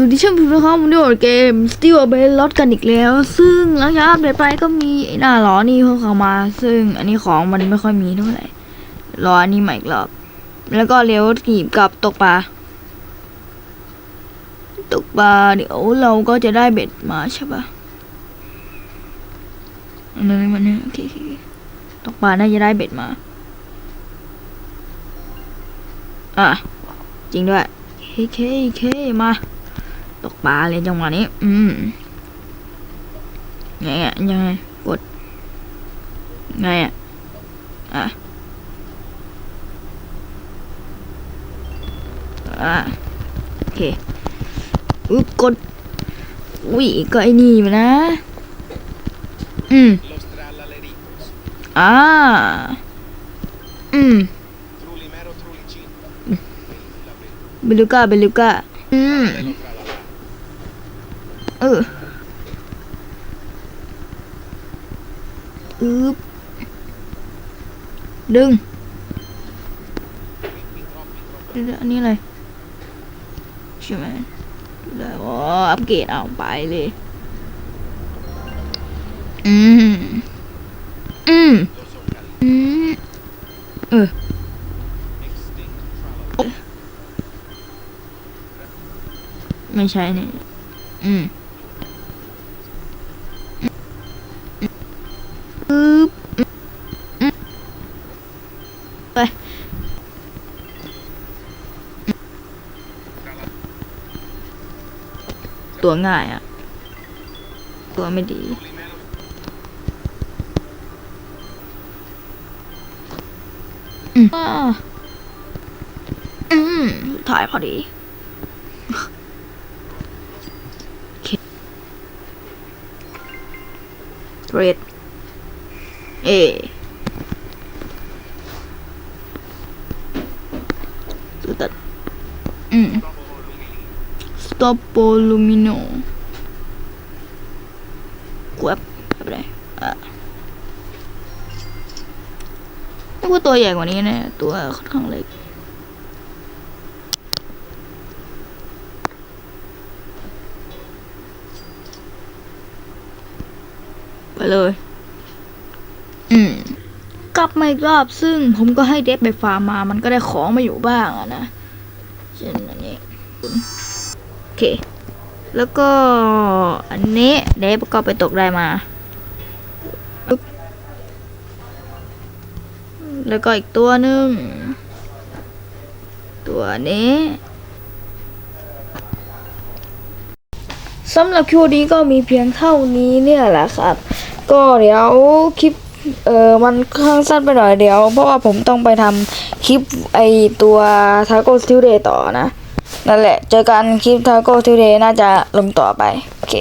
สวัสดีช่างพิมพ์นะครับวันนี้เราเกม Steel b a l o t กันอีกแล้ว ซึ่งหลังจากอัปเดตไปก็มีหน้าล้อนี่เพิ่งเข้ามา ซึ่งอันนี้ของมันไม่ค่อยมีเท่าไหร่รออันนี้ใหม่อีกรอบ แล้วก็เลี้ยวกีบกับตกปลาตกปลาเดี๋ยวเราก็จะได้เบ็ดมาใช่ปะอันนั้มันเนี่ยโอเคโอเคโอเคตกปลาน่าจะได้เบ็ดมา อะจริงด้วยเคเคเคมา ตกปลาเลยจังหวะนี้ อืมไงอะยังไงกดไงอะอะอะโอเคอุ๊ยกดอุ้ยก็ไอ้นี่มานะ อืม Los tralaleritos. อ่าอืม Trulimero trulicino. La เบลูก้าเบลูก้าอืม bello tralala. เอออึบดึงเดี๋ยวอันนี้อะไรใช่ไหมแล้วอ๋ออัปเกรดเอาไปเลย อืม อืม อืม เออไม่ใช่นี่อืมอึ๊บอืมไป ตัวง่ายอะตัวไม่ดี Trulimero อืมอ่าอืมถ่ายพอดีโอเคเรดเอสุดตัดอืม dopo lumini. stop lumino กวบไปเลยอะนึกว่าตัวใหญ่กว่านี้นะตัวค่อนข้างเล็กไปเลย อืม กลับมาอีกรอบซึ่งผมก็ให้เดฟไปฟาร์มมา มันก็ได้ของมาอยู่บ้างอะนะเช่นอันนี้ เค แล้วก็อันนี้เดฟก็ไปตกได้มา แล้วก็อีกตัวหนึ่ง ตัวนี้สำหรับคลิปนี้ก็มีเพียงเท่านี้เนี่ยแหละครับ ก็เดี๋ยวคลิปเออมันค่อนข้างสั้นไปหน่อยเดี๋ยว เพราะว่าผมต้องไปทำคลิปไอตัวทาโก้สติวเดย์ต่อนะ นั่นแหละ เจอกันคลิปทาโก้ทูเดย์น่าจะลงต่อไป โอเค